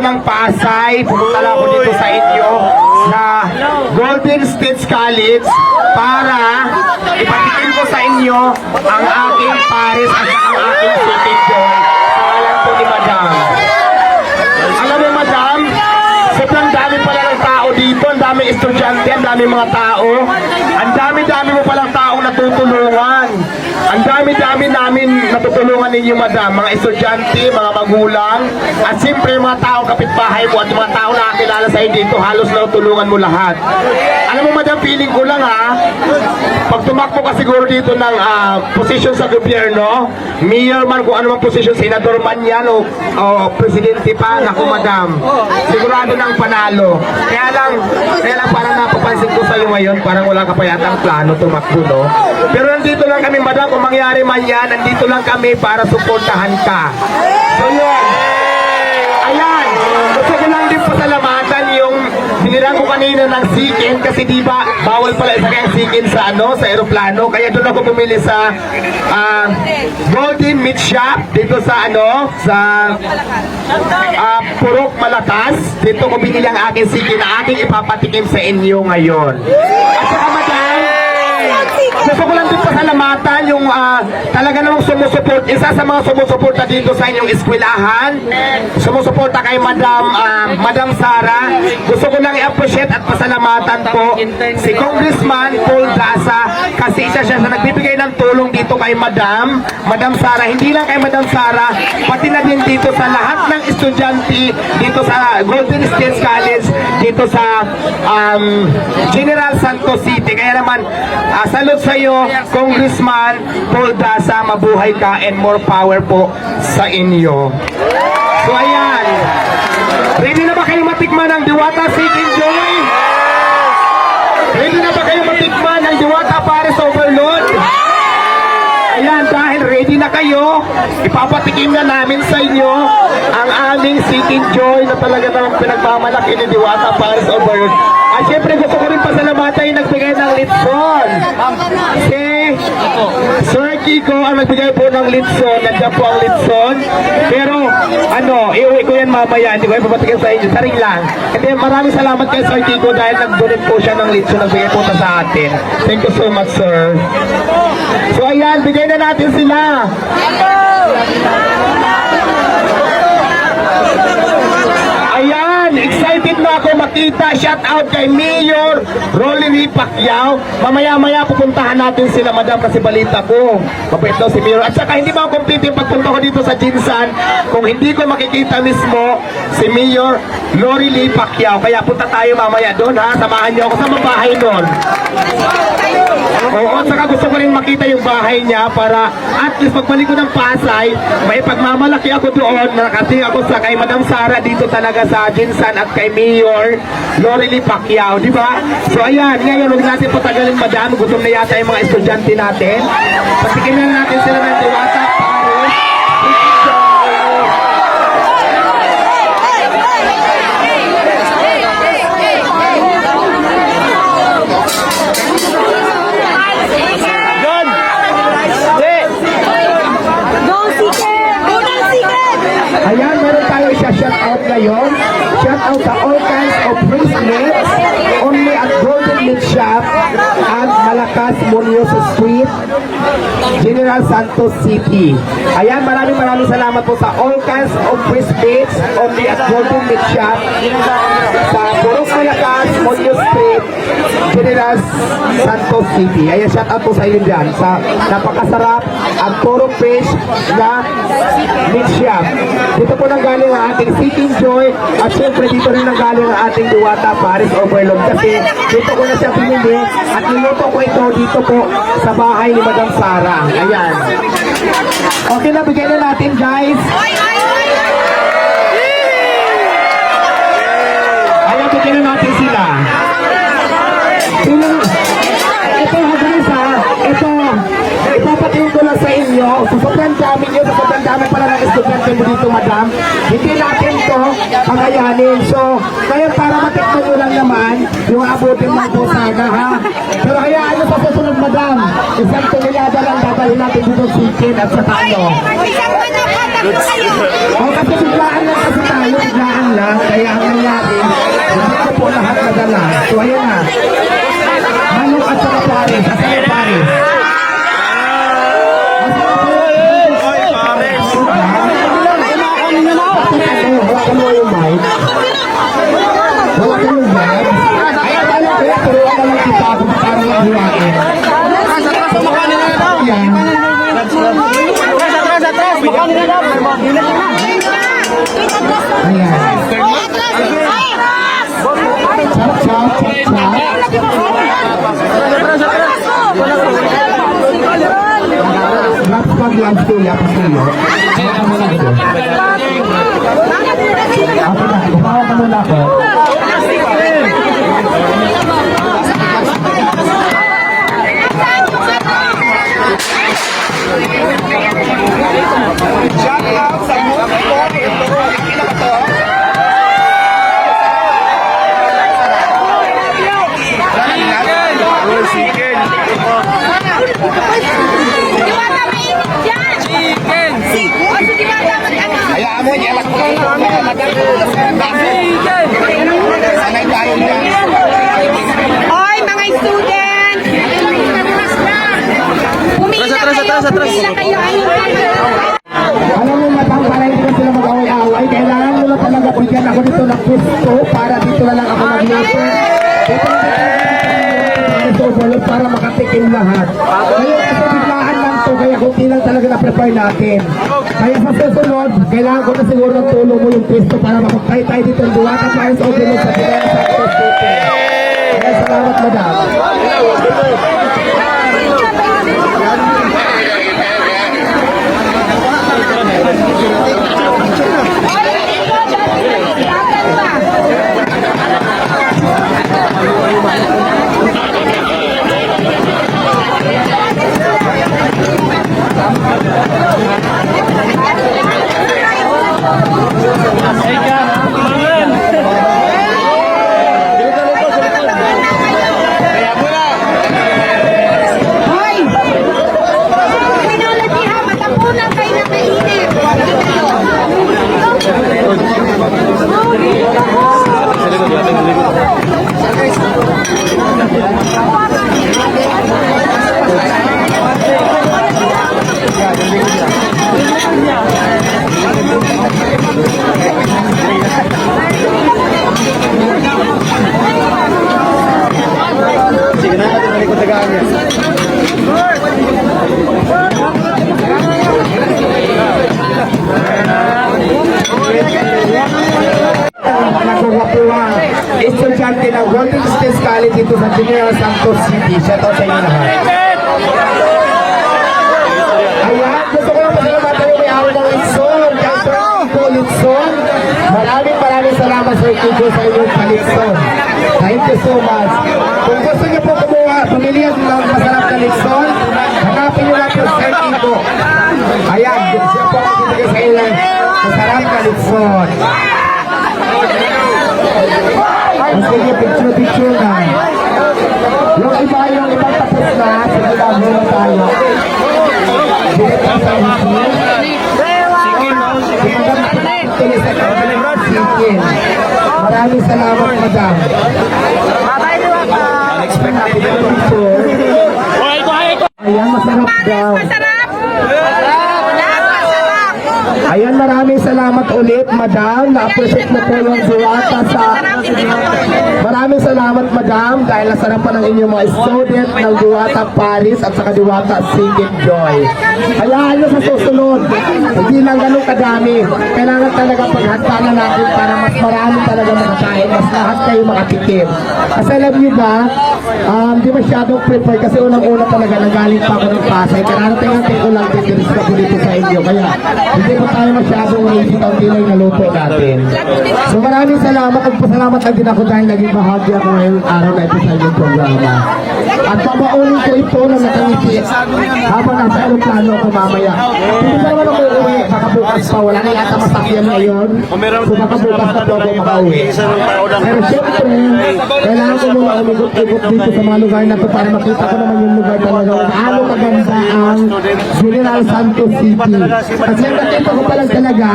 ng Pasay, pumunta lang ako dito sa inyo, sa Golden State College, para ipatikin ko sa inyo ang aking Paris at ang aking City Joy. Sa alam po ni madam. Alam mo, madam, sobrang dami pala ng tao dito. Ang daming estudyante, ang daming mga tao. Ang dami-dami mo palang taong natutulungan. Ang dami-dami namin natutulungan ninyo, madam. Mga estudyante, mga magulang, at siyempre mga tao kapitbahay mo at mga tao na kakilala sa'yo dito, halos natutulungan mo lahat. Alam mo, madam, feeling ko lang ha, pag tumakbo ka siguro dito ng ah, position sa gobyerno, mayor man kung ano position, senador man yan o, o presidente pa, naku madam, sigurado ng panalo. Kaya lang, kaya lang parang napapansin ko sa iyo ngayon, parang wala ka pa yatang plano tumakbo, no? Pero nandito lang kami, madam, kung mangyari yan, nandito lang kami para suportahan ka. So yun, Ayan, gusto ko lang din pasalamatan yung binirang ko kanina ng sikin kasi di ba bawal pala isa kayang sikin sa ano sa eroplano kaya doon ako bumili sa ah, Golden Meat Shop dito sa ano sa ah, Purok Malakas. Dito ko binili ang aking sikin na aking ipapatikim sa inyo ngayon. At saka gusto ko lang din pasalamatan yung ah, talaga namang sumusuport, isa sa mga sumusuporta dito sa inyong eskwelahan, sumusuporta kay Madam ah, Madam Sara. Gusto ko lang i-appreciate at pasalamatan po si Congressman Paul Daza kasi isa siya sa nagbibigay ng tulong dito kay Madam, Madam Sara. Hindi lang kay Madam Sara, pati na din dito sa lahat ng estudyante dito sa Golden State College, dito sa um, General Santos City. Kaya naman, uh, salute sa iyo, Congressman Paul Daza, mabuhay ka and more power po sa inyo. So ayan, ready na ba kayo matikman ng Diwata City Joy? Ready na ba kayo matikman ng Diwata Paris Overload? Ayan, dahil ready na kayo, ipapatikim na namin sa inyo ang aming City Joy na talaga namang pinagmamalaki ni Diwata Paris Overload. At syempre gusto ko rin pasalamatan yung nagbigay ng litson. Si Sir Kiko ang nagbigay po ng litson. Nandiyan po ang litson. Pero ano, iuwi ko yan mamaya. Hindi ko yan papatikin sa inyo. Saring lang. And then maraming salamat kay Sir Kiko dahil nag-donate po siya ng litson. Nagbigay po sa atin. Thank you so much, sir. So ayan, bigay na natin sila. Ayan, excited na ako makita. Shout out kay Mayor Rolly Pacquiao. Mamaya-maya pupuntahan natin sila, madam, kasi balita ko. Mabait daw si Mayor. At saka hindi ba complete yung pagpunta ko dito sa Jinsan kung hindi ko makikita mismo si Mayor Lori Lee Pacquiao. Kaya punta tayo mamaya doon, ha? Samahan niyo ako sa mabahay doon. Oo, saka gusto ko rin makita yung bahay niya para at least pagbalik ko ng Pasay, may pagmamalaki ako doon, nakating ako sa kay Madam Sara dito talaga sa Jinsan at kay Mayor Lorely Pacquiao, di ba? So ayan, ngayon huwag natin patagalin madam, gutom na yata yung mga estudyante natin. Patikin na natin sila ng diwata. Paris. John! Hindi! Go Siket! Go ng Siket! Ayan, meron tayo siya shout out ngayon. Shout out sa all kinds of bracelets only at Golden Meat Shop at Malakas Munoz Street, General Santos City. Ayan, maraming maraming salamat po sa all kinds of bracelets only at Golden Meat Shop sa Purok Malakas Munoz Street, General Santos City. Ayan, shout out po sa inyo dyan sa napakasarap at purong fish na meat shop. Po nang galing ang ating Seeking Joy at syempre dito rin nang galing ang ating Duwata Paris Overload kasi dito ko na siya pinili at niluto ko ito dito po sa bahay ni Madam Sara. Ayan. Okay na, bigyan na natin guys. Ayan, bigyan na natin sila. Sino, ito guys ha, ito, ipapatingin ko lang sa inyo, sa sobrang dami nyo, sa mo dito, madam, hindi natin to pagayanin. So, ngayon para matikman nyo lang naman, yung abutin ng Bosaga, ha? Pero hayaan nyo sa susunod, madam, isang tonelada lang dadalhin natin dito chicken at ano. Ko kayo. O kasi biglaan lang kasi tayo, biglaan lang. Kaya ang nangyari, hindi ko po lahat nadala. So ayan na. Manok at saka pares. At saka pares. Hawakan mo yung mic. Hawakan mo yung mic. Ay, akala ko, turuan na lang kita kung paano maghiwain. Yan. Ayan. Chop, chop, chop, chop. Laps pag laps ko, laps lang ito. Ako na, hawakan mo lang ako. Hoy, mga student! Pumila Atras, kayo, atras, atras. pumila kayo. Alam mo, matang para hindi na sila mag-away-away. Kailangan mo na talaga bigyan ako dito ng gusto para dito na lang ako magluto. Dito na lang para makatikim lahat. Ngayon kasi biglaan lang to, kaya kunti lang talaga na-prepare natin. Kaya sa susunod, kailangan ko na siguro ng tulong mo yung pwesto para makapay tayo dito ng duwata para sa overload sa Pinay Santos City. Kaya salamat, madam. Hoy! Ang estudyante ng Golden State College dito sa General Santos City. Shout out sa inyo gusto ko lang pasalamatan yung may awal ng Litson. Sir Kiko Litson. Maraming salamat Sir Kiko sa inyong. Thank you so much. Kung gusto niyo po kumuha, pumili ng masarap na Litson, hanapin niyo po Sir Kiko. Ayan, siya po bibigay sa inyo ng masarap na Litson. Sige, picture-picture na. Yung iba, yung iba tapos na, sige lang, muna tayo. Sige Chicken. Maraming salamat, madam. Unexpected picture. Ayan, masarap daw. Masarap! Ayan, maraming salamat ulit, madam. Na-appreciate mo po yung diwata. Maraming salamat, madam, dahil nasarapan ng inyong mga student ng Diwata Paris at saka Diwata Singing Joy. Hayaan nyo sa susunod, hindi lang ganun kadami. Kailangan talaga paghanda na natin para mas marami talaga makakain, mas lahat kayo makatikim. Kasi alam nyo ba, um, di masyadong prefer kasi unang-una talaga nanggaling pa ako ng Pasay. Kararating-ating ko lang din din sa dito sa inyo. Kaya hindi po tayo masyadong lazy ang tinay na luto natin. So maraming salamat at pasalamat lang din ako dahil naging bahagi ako ngayong araw na ito sa inyong programa. At babaunin ko ito na nakangiti habang nasa aeroplano ako mamaya. Hindi naman ako uuwi, baka bukas bukas pa, wala na yata masakyan ngayon. So baka bukas na po ako makauwi. Pero syempre, kailangan ko muna umigot-igot dito sa mga lugar na to para makita ko naman yung lugar talaga gaano kaganda ang General Santos City. Kasi ang nakita ko pa lang talaga,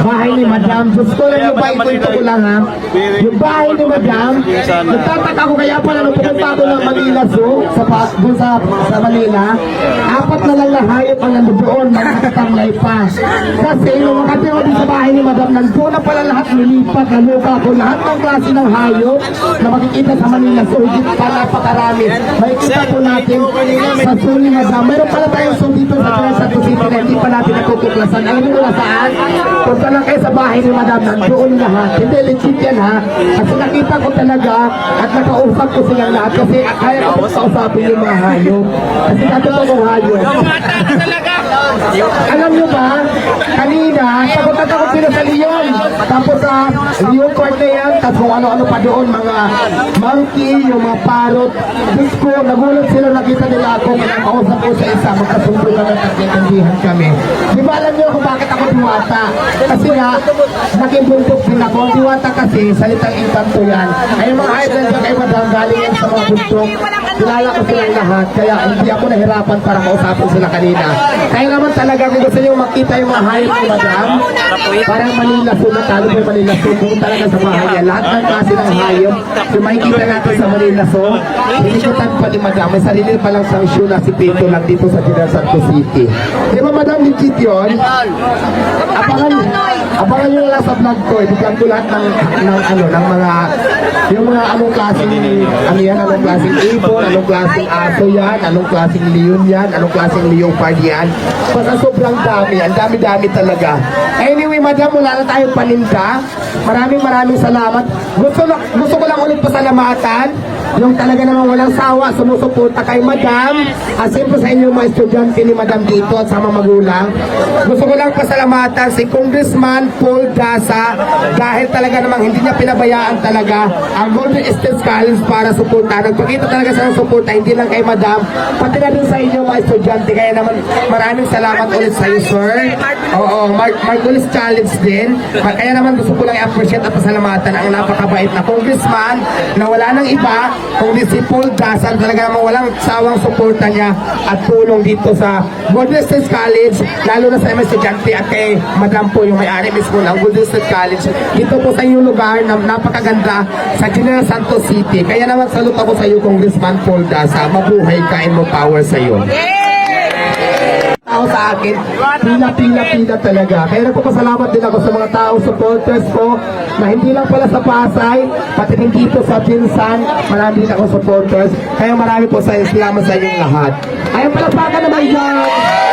bahay ni Madam. Ko lang yung bahay ko, ito ko lang ha. Yung bahay ni Madam, nagtataka ko kaya pala nung pumunta ako ng Manila Zoo, sa, doon sa, sa Manila, apat na lang na ang nandoon, magkakatamlay pa. Kasi nung makati ako din sa bahay ni Madam, nandoon na pala lahat nilipat, naluka ko, lahat ng klase ng hayop na makikita sa Manila Zoo, higit pa napakarami. Makikita po natin sa ni Madam. Meron pala tayong zoo dito sa General Santos City na hindi pa natin natutuklasan. Alam niyo na saan? Punta lang kayo sa bahay ni Madam, nandoon lahat. Hindi, legit yan ha. Kasi nakita ko talaga at nakausap ko silang lahat kasi kaya ko kausapin yung mga hayop. Kasi natuto kong hayop. Alam niyo ba, kanina, pagunta ako sila sa Leon. Tapos sa Leon Court na yan, tapos kung ano-ano pa doon, mga monkey, yung mga parrot. Diyos ko, nagulat sila, nakita nila ako, kausap ko sa isa, magkasundo na nagkakintindihan kami. Di ba alam niyo kung bakit ako diwata? Kasi nga, naging buntot din ako. Diwata kasi, salitang inkanto yan. Ay mga idol dyan kay Madam, galing yan sa mga buntot. Kilala ko silang lahat, kaya hindi ako nahirapan para kausapin sila kanina. Kaya naman talaga kung gusto niyo makita yung mga hayop ni Madam, parang Manila Zoo, natalo pa yung Manila Zoo, kung talaga sa bahay niya. Lahat ng klase ng hayop, yung makikita natin sa Manila Zoo, hinikutan pa ni Madam, may sarili pa lang sang shoe na si Pito lang dito sa General Santos City. Di ba Madam, legit yun? Abangan, abangan nyo lang sa vlog ko, ibigyan ko lahat ng, ng ano, ng mga, yung mga anong klaseng, ano yan, anong klaseng ibon, anong klaseng aso yan, anong klaseng leon yan, anong klaseng leopard yan. Basta sobrang dami, ang dami-dami talaga. Anyway, madam, wala na tayong paninda. Maraming maraming salamat. Gusto, lang- gusto ko lang ulit pasalamatan yung talaga namang walang sawa, sumusuporta kay Madam, at siyempre sa inyong mga estudyante ni Madam dito at sa mga magulang. Gusto ko lang pasalamatan si Congressman Paul Daza dahil talaga namang hindi niya pinabayaan talaga ang Golden State College para suporta. Nagpakita talaga ng suporta, hindi lang kay Madam, pati na din sa inyong mga estudyante. Kaya naman maraming salamat ulit sa iyo, sir. Oo, Mark Margulis Challenge din. Kaya naman gusto ko lang i-appreciate at pasalamatan ang napakabait na congressman na wala nang iba kundi si Paul Dasan talaga namang walang sawang suporta niya at tulong dito sa Golden State College lalo na sa mga estudyante at kay Madam po yung may-ari mismo ng Golden State College. Dito po sa inyong lugar na napakaganda sa General Santos City. Kaya naman salute ako sa iyo Congressman Paul Dasa mabuhay kain mo power sa iyo tao sa akin, pila-pila-pila talaga. Kaya nagpapasalamat din ako sa mga tao, supporters ko, na hindi lang pala sa Pasay, pati din dito sa Pinsan, marami din ako supporters. Kaya marami po sa salamat sa inyong lahat. Ayun pala pa naman dyan!